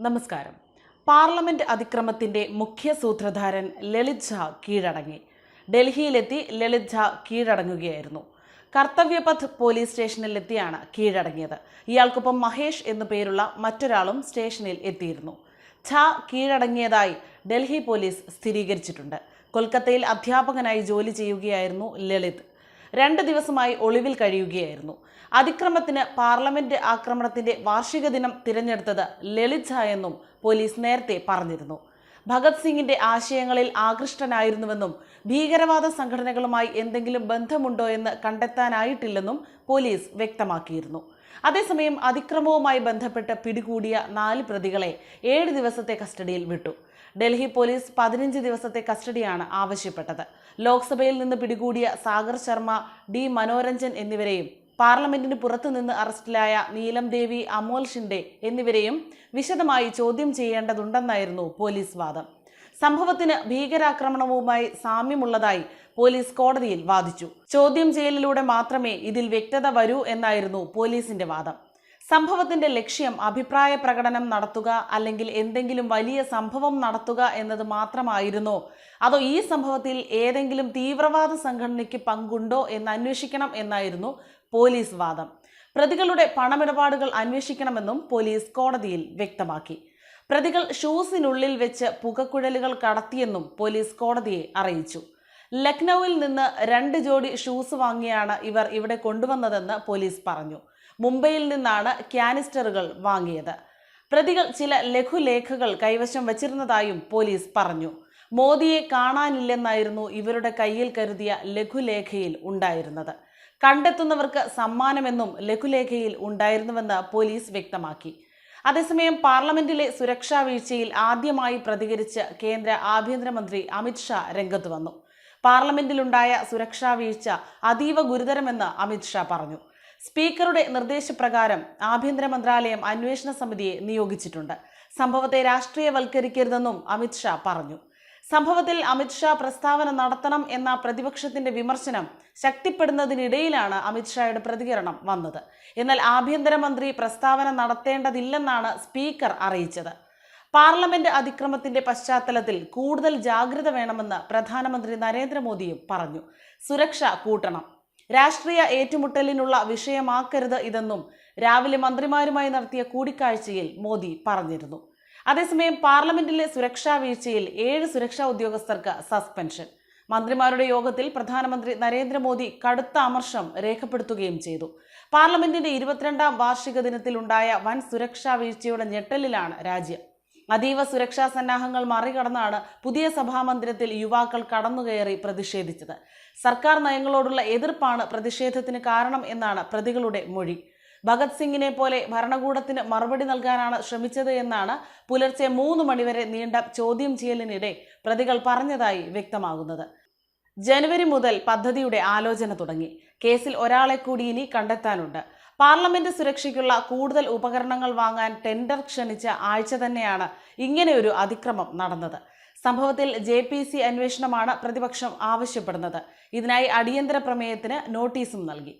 നമസ്കാരം. പാർലമെന്റ് അതിക്രമത്തിന്റെ മുഖ്യ സൂത്രധാരൻ ലളിത് ഝാ കീഴടങ്ങി. ഡൽഹിയിലെത്തി ലളിത് ഝാ കീഴടങ്ങുകയായിരുന്നു. കർത്തവ്യപഥ് പോലീസ് സ്റ്റേഷനിലെത്തിയാണ് കീഴടങ്ങിയത്. ഇയാൾക്കൊപ്പം മഹേഷ് എന്നു പേരുള്ള മറ്റൊരാളും സ്റ്റേഷനിൽ എത്തിയിരുന്നു. ഝാ കീഴടങ്ങിയതായി ഡൽഹി പോലീസ് സ്ഥിരീകരിച്ചിട്ടുണ്ട്. കൊൽക്കത്തയിൽ അധ്യാപകനായി ജോലി ചെയ്യുകയായിരുന്നു ലളിത്. രണ്ട് ദിവസമായി ഒളിവിൽ കഴിയുകയായിരുന്നു. അതിക്രമത്തിന് പാർലമെന്റ് ആക്രമണത്തിന്റെ വാർഷിക ദിനം തിരഞ്ഞെടുത്തത് ലളിത് എന്നും പോലീസ് നേരത്തെ പറഞ്ഞിരുന്നു. ഭഗത് സിംഗിന്റെ ആശയങ്ങളിൽ ആകൃഷ്ടനായിരുന്നുവെന്നും ഭീകരവാദ സംഘടനകളുമായി എന്തെങ്കിലും ബന്ധമുണ്ടോ എന്ന് കണ്ടെത്താനായിട്ടില്ലെന്നും പോലീസ് വ്യക്തമാക്കിയിരുന്നു. അതേസമയം അതിക്രമവുമായി ബന്ധപ്പെട്ട് പിടികൂടിയ നാല് പ്രതികളെ ഏഴ് ദിവസത്തെ കസ്റ്റഡിയിൽ വിട്ടു. ഡൽഹി പോലീസ് പതിനഞ്ച് ദിവസത്തെ കസ്റ്റഡിയാണ് ആവശ്യപ്പെട്ടത്. ലോക്സഭയിൽ നിന്ന് പിടികൂടിയ സാഗർ ശർമ്മ ഡി മനോരഞ്ജൻ എന്നിവരെയും പാർലമെന്റിന് പുറത്തുനിന്ന് അറസ്റ്റിലായ നീലം ദേവി അമോൽ ഷിൻഡെ എന്നിവരെയും വിശദമായി ചോദ്യം ചെയ്യേണ്ടതുണ്ടെന്നായിരുന്നു പോലീസ് വാദം. സംഭവത്തിന് ഭീകരാക്രമണവുമായി സാമ്യമുള്ളതായി പോലീസ് കോടതിയിൽ വാദിച്ചു. ചോദ്യം ചെയ്യലിലൂടെ മാത്രമേ ഇതിൽ വ്യക്തത വരൂ എന്നായിരുന്നു പോലീസിന്റെ വാദം. സംഭവത്തിന്റെ ലക്ഷ്യം അഭിപ്രായ പ്രകടനം നടത്തുക അല്ലെങ്കിൽ എന്തെങ്കിലും വലിയ സംഭവം നടത്തുക എന്നത് മാത്രമായിരുന്നോ. അതോ ഈ സംഭവത്തിൽ ഏതെങ്കിലും തീവ്രവാദ സംഘടനയ്ക്ക് പങ്കുണ്ടോ എന്ന് അന്വേഷിക്കണം എന്നായിരുന്നു പോലീസ് വാദം. പ്രതികളുടെ പണമിടപാടുകൾ അന്വേഷിക്കണമെന്നും പോലീസ് കോടതിയിൽ വ്യക്തമാക്കി. പ്രതികൾ ഷൂസിനുള്ളിൽ വെച്ച് പുകക്കുഴലുകൾ കടത്തിയെന്നും പോലീസ് കോടതിയെ അറിയിച്ചു. ലക്നൌവിൽ നിന്ന് രണ്ട് ജോഡി ഷൂസ് വാങ്ങിയാണ് ഇവർ ഇവിടെ കൊണ്ടുവന്നതെന്ന് പോലീസ് പറഞ്ഞു. മുംബൈയിൽ നിന്നാണ് ക്യാനിസ്റ്ററുകൾ വാങ്ങിയത്. പ്രതികൾ ചില ലഘുലേഖകൾ കൈവശം വച്ചിരുന്നതായും പോലീസ് പറഞ്ഞു. മോദിയെ കാണാനില്ലെന്നായിരുന്നു ഇവരുടെ കയ്യിൽ കരുതിയ ലഘുലേഖയിൽ ഉണ്ടായിരുന്നത്. കണ്ടെത്തുന്നവർക്ക് സമ്മാനമെന്നും ലഘുലേഖയിൽ ഉണ്ടായിരുന്നുവെന്ന് പോലീസ് വ്യക്തമാക്കി. അതേസമയം പാർലമെന്റിലെ സുരക്ഷാ വീഴ്ചയിൽ ആദ്യമായി പ്രതികരിച്ച് കേന്ദ്ര ആഭ്യന്തരമന്ത്രി അമിത്ഷാ രംഗത്ത് വന്നു. പാർലമെന്റിലുണ്ടായ സുരക്ഷാ വീഴ്ച അതീവ ഗുരുതരമെന്ന് അമിത്ഷാ പറഞ്ഞു. സ്പീക്കറുടെ നിർദ്ദേശപ്രകാരം ആഭ്യന്തര മന്ത്രാലയം അന്വേഷണ സമിതിയെ നിയോഗിച്ചിട്ടുണ്ട്. സംഭവത്തെ രാഷ്ട്രീയവൽക്കരിക്കരുതെന്നും അമിത്ഷാ പറഞ്ഞു. സംഭവത്തിൽ അമിത്ഷാ പ്രസ്താവന നടത്തണം എന്ന പ്രതിപക്ഷത്തിന്റെ വിമർശനം ശക്തിപ്പെടുന്നതിനിടയിലാണ് അമിത്ഷായുടെ പ്രതികരണം വന്നത്. എന്നാൽ ആഭ്യന്തരമന്ത്രി പ്രസ്താവന നടത്തേണ്ടതില്ലെന്നാണ് സ്പീക്കർ അറിയിച്ചത്. പാർലമെന്റ് അതിക്രമത്തിന്റെ പശ്ചാത്തലത്തിൽ കൂടുതൽ ജാഗ്രത വേണമെന്ന് പ്രധാനമന്ത്രി നരേന്ദ്രമോദിയും പറഞ്ഞു. സുരക്ഷ കൂട്ടണം. രാഷ്ട്രീയ ഏറ്റുമുട്ടലിനുള്ള വിഷയമാക്കരുത് ഇതെന്നും രാവിലെ മന്ത്രിമാരുമായി നടത്തിയ കൂടിക്കാഴ്ചയിൽ മോദി പറഞ്ഞിരുന്നു. അതേസമയം പാർലമെന്റിലെ സുരക്ഷാ വീഴ്ചയിൽ ഏഴ് സുരക്ഷാ ഉദ്യോഗസ്ഥർക്ക് സസ്പെൻഷൻ. മന്ത്രിമാരുടെ യോഗത്തിൽ പ്രധാനമന്ത്രി നരേന്ദ്രമോദി കടുത്ത അമർഷം രേഖപ്പെടുത്തുകയും ചെയ്തു. പാർലമെന്റിന്റെ ഇരുപത്തിരണ്ടാം വാർഷിക ദിനത്തിലുണ്ടായ വൻ സുരക്ഷാ വീഴ്ചയുടെ ഞെട്ടലിലാണ് രാജ്യം. അതീവ സുരക്ഷാ സന്നാഹങ്ങൾ മറികടന്നാണ് പുതിയ സഭാമന്ദിരത്തിൽ യുവാക്കൾ കടന്നുകയറി പ്രതിഷേധിച്ചത്. സർക്കാർ നയങ്ങളോടുള്ള എതിർപ്പാണ് പ്രതിഷേധത്തിന് കാരണം എന്നാണ് പ്രതികളുടെ മൊഴി. ഭഗത് സിംഗിനെ പോലെ ഭരണകൂടത്തിന് മറുപടി നൽകാനാണ് ശ്രമിച്ചത് എന്നാണ് പുലർച്ചെ മൂന്ന് മണിവരെ നീണ്ട ചോദ്യം ചെയ്യലിനിടെ പ്രതികൾ പറഞ്ഞതായി വ്യക്തമാകുന്നത്. ജനുവരി മുതൽ പദ്ധതിയുടെ ആലോചന തുടങ്ങി. കേസിൽ ഒരാളെ കൂടി ഇനി കണ്ടെത്താനുണ്ട്. പാർലമെന്റ് സുരക്ഷയ്ക്കുള്ള കൂടുതൽ ഉപകരണങ്ങൾ വാങ്ങാൻ ടെൻഡർ ക്ഷണിച്ച ആഴ്ച തന്നെയാണ് ഇങ്ങനെയൊരു അതിക്രമം നടന്നത്. സംഭവത്തിൽ ജെ പി സി അന്വേഷണമാണ് പ്രതിപക്ഷം ആവശ്യപ്പെടുന്നത്. ഇതിനായി അടിയന്തര പ്രമേയത്തിന് നോട്ടീസും നൽകി.